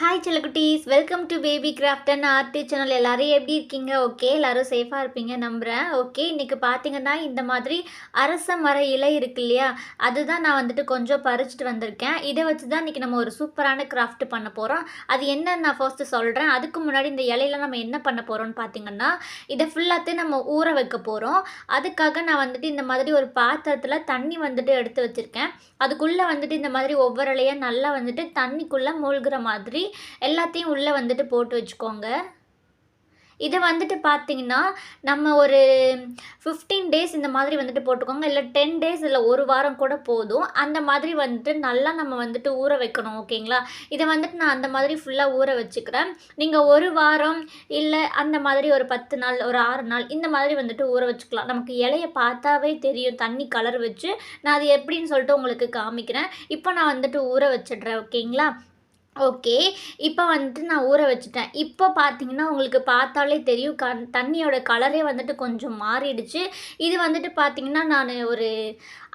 Hi செல்லக்குட்டீஸ் welcome to baby craft and art channel எல்லோரும் எப்படி இருக்கீங்க? ஓகே எல்லோரும் சேஃபாக இருப்பீங்க நம்புகிறேன் ஓகே இன்றைக்கி பார்த்தீங்கன்னா இந்த மாதிரி அரச மர இலை இருக்கு இல்லையா? அதுதான் நான் வந்துட்டு கொஞ்சம் பறிச்சுட்டு வந்திருக்கேன். இதை வச்சு தான் இன்றைக்கி நம்ம ஒரு சூப்பரான கிராஃப்ட் பண்ண போகிறோம் அது என்னன்னு நான் ஃபர்ஸ்ட்டு சொல்கிறேன் அதுக்கு முன்னாடி இந்த இலையில நம்ம என்ன பண்ண போகிறோம்னு பார்த்தீங்கன்னா இதை ஃபுல்லாத்தையும் நம்ம ஊற வைக்க போகிறோம் அதுக்காக நான் வந்துட்டு இந்த மாதிரி ஒரு பாத்திரத்தில் தண்ணி வந்துட்டு எடுத்து வச்சுருக்கேன். அதுக்குள்ளே வந்துட்டு இந்த மாதிரி ஒவ்வொரு இலையாக நல்லா வந்துட்டு தண்ணிக்குள்ளே மூழ்கிற மாதிரி எல்லாத்தையும் உள்ளே வந்துட்டு போட்டு வச்சுக்கோங்க. இதை வந்துட்டு பார்த்தீங்கன்னா நம்ம ஒரு ஃபிஃப்டீன் டேஸ் இந்த மாதிரி வந்துட்டு போட்டுக்கோங்க. இல்லை டென் டேஸ் இல்லை ஒரு வாரம் கூட போதும். அந்த மாதிரி வந்துட்டு நல்லா நம்ம வந்துட்டு ஊற வைக்கணும் ஓகேங்களா? இதை வந்துட்டு நான் அந்த மாதிரி ஃபுல்லாக ஊற வச்சுக்கிறேன். நீங்கள் ஒரு வாரம் இல்லை அந்த மாதிரி ஒரு பத்து நாள் ஒரு ஆறு நாள் இந்த மாதிரி வந்துட்டு ஊற வச்சுக்கலாம். நமக்கு இலைய பார்த்தாவே தெரியும் தண்ணி கலர் வச்சு. நான் அது எப்படின்னு சொல்லிட்டு உங்களுக்கு காமிக்கிறேன். இப்போ நான் வந்துட்டு ஊற வச்சிடுறேன் ஓகேங்களா? ஓகே இப்போ வந்துட்டு நான் ஊற வச்சுட்டேன். இப்போ பார்த்தீங்கன்னா உங்களுக்கு பார்த்தாலே தெரியும் கண் தண்ணியோட கலரே வந்துட்டு கொஞ்சம் மாறிடுச்சு. இது வந்துட்டு பார்த்தீங்கன்னா நான் ஒரு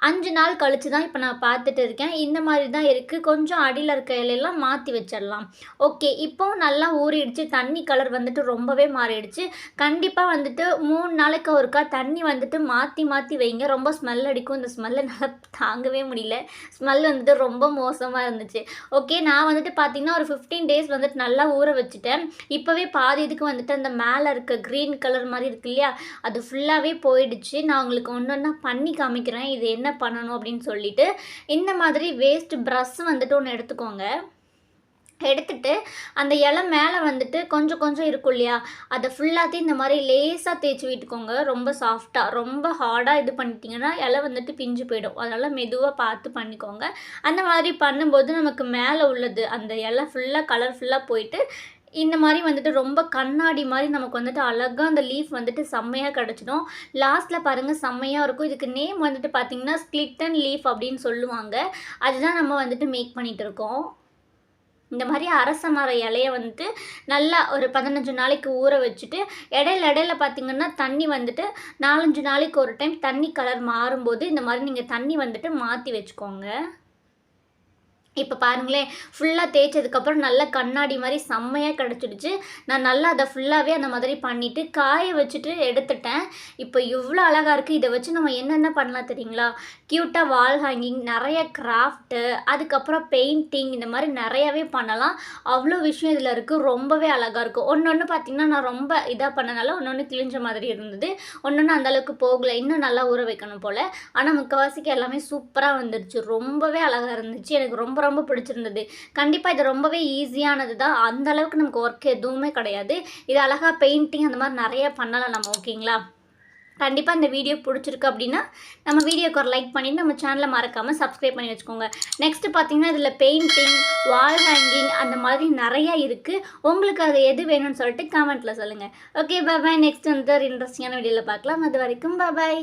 அஞ்சு நாள் கழித்து தான் இப்போ நான் பார்த்துட்டு இருக்கேன். இந்த மாதிரி தான் இருக்குது கொஞ்சம் அடியில் இருக்க இலையெல்லாம் மாற்றி வச்சிடலாம். ஓகே இப்போவும் நல்லா ஊறிடுச்சு. தண்ணி கலர் வந்துட்டு ரொம்பவே மாறிடுச்சு. கண்டிப்பாக வந்துட்டு மூணு நாளைக்கு ஒருக்கா தண்ணி வந்துட்டு மாற்றி மாற்றி வைங்க. ரொம்ப ஸ்மெல் அடிக்கும். இந்த ஸ்மெல்லை நல்லா தாங்கவே முடியல. ஸ்மெல் வந்துட்டு ரொம்ப மோசமாக இருந்துச்சு. ஓகே நான் வந்துட்டு பார்த்தீங்கன்னா ஒரு ஃபிஃப்டீன் டேஸ் வந்துட்டு நல்லா ஊற வச்சுட்டேன். இப்போவே பாதி இதுக்கு வந்துட்டு அந்த மேலே இருக்க க்ரீன் கலர் மாதிரி இருக்கு இல்லையா அது ஃபுல்லாகவே போயிடுச்சு. நான் உங்களுக்கு ஒன்று ஒன்றா பண்ணி காமிக்கிறேன். இது என்ன பண்ணணும் அப்படின்னு சொல்லிட்டு இந்த மாதிரி வேஸ்ட் ப்ரஷ் வந்துட்டு ஒன்று எடுத்துக்கோங்க. எடுத்துட்டு அந்த இலை மேலே வந்துட்டு கொஞ்சம் கொஞ்சம் இருக்கும் இல்லையா? அதை ஃபுல்லாத்தையும் இந்த மாதிரி லேசாக தேய்ச்சி விட்டுக்கோங்க. ரொம்ப சாஃப்டாக ரொம்ப ஹார்டாக இது பண்ணிட்டீங்கன்னா இலை வந்துட்டு பிஞ்சு போயிடும். அதனால் மெதுவாக பார்த்து பண்ணிக்கோங்க. அந்த மாதிரி பண்ணும்போது நமக்கு மேலே உள்ளது அந்த இலை ஃபுல்லாக கலர்ஃபுல்லாக போயிட்டு இந்த மாதிரி வந்துட்டு ரொம்ப கண்ணாடி மாதிரி நமக்கு வந்துட்டு அழகாக அந்த லீஃப் வந்துட்டு செம்மையாக கிடச்சிடும். லாஸ்ட்டில் பாருங்கள் செம்மையாக இருக்கும். இதுக்கு நேம் வந்துட்டு பார்த்தீங்கன்னா ஸ்கிளிட்டன் லீஃப் அப்படின்னு சொல்லுவாங்க. அதுதான் நம்ம வந்துட்டு மேக் பண்ணிகிட்டு இருக்கோம். இந்த மாதிரி அரச மர இலையை வந்துட்டு நல்லா ஒரு பதினஞ்சு நாளைக்கு ஊற வச்சுட்டு இடையில இடையில பார்த்தீங்கன்னா தண்ணி வந்துட்டு நாலஞ்சு நாளைக்கு ஒரு டைம் தண்ணி கலர் மாறும்போது இந்த மாதிரி நீங்கள் தண்ணி வந்துட்டு மாற்றி வச்சுக்கோங்க. இப்போ பாருங்களேன் ஃபுல்லாக தேய்ச்சதுக்கப்புறம் நல்லா கண்ணாடி மாதிரி செம்மையாக கிடச்சிடுச்சு. நான் நல்லா அதை ஃபுல்லாகவே அந்த மாதிரி பண்ணிவிட்டு காய வச்சுட்டு எடுத்துட்டேன். இப்போ இவ்வளோ அழகாக இருக்குது இதை வச்சு நம்ம என்னென்ன பண்ணலாம் தெரியுங்களா? க்யூட்டாக வால் ஹேங்கிங் நிறைய கிராஃப்ட்டு அதுக்கப்புறம் பெயிண்டிங் இந்த மாதிரி நிறையவே பண்ணலாம். அவ்வளோ விஷயம் இதில் இருக்குது ரொம்பவே அழகாக இருக்கும் ஒன்று ஒன்று பார்த்திங்கன்னா நான் ரொம்ப இதாக பண்ணனால ஒன்று ஒன்று கிழிஞ்ச மாதிரி இருந்தது. ஒன்று ஒன்று அந்தளவுக்கு போகலை. இன்னும் நல்லா ஊற வைக்கணும் போல். ஆனால் முக்கால்வாசிக்கு எல்லாமே சூப்பராக வந்துடுச்சு. ரொம்பவே அழகாக இருந்துச்சு. எனக்கு ரொம்ப ரொம்ப பிடிச்சிருந்தது. கண்டிப்பாக இது ரொம்பவே ஈஸியானது தான் அந்த அளவுக்கு நமக்கு ஒர்க் எதுவுமே கிடையாது. இது அழகாக பெயிண்டிங் அந்த மாதிரி நிறைய பண்ணலாம் நம்ம ஓகேங்களா கண்டிப்பாக இந்த வீடியோ பிடிச்சிருக்கு அப்படின்னா நம்ம வீடியோக்கு ஒரு லைக் பண்ணிவிட்டு நம்ம சேனலை மறக்காமல் சப்ஸ்கிரைப் பண்ணி வச்சுக்கோங்க. நெக்ஸ்ட்டு பார்த்தீங்கன்னா இதில் பெயிண்டிங் வால் ஹேங்கிங் அந்த மாதிரி நிறையா இருக்குது உங்களுக்கு அது எது வேணும்னு சொல்லிட்டு கமெண்ட்டில் சொல்லுங்கள் ஓகே பாய் நெக்ஸ்ட் வந்து ஒரு இன்ட்ரெஸ்டிங்கான வீடியோவில் பார்க்கலாம். அது வரைக்கும் பாய்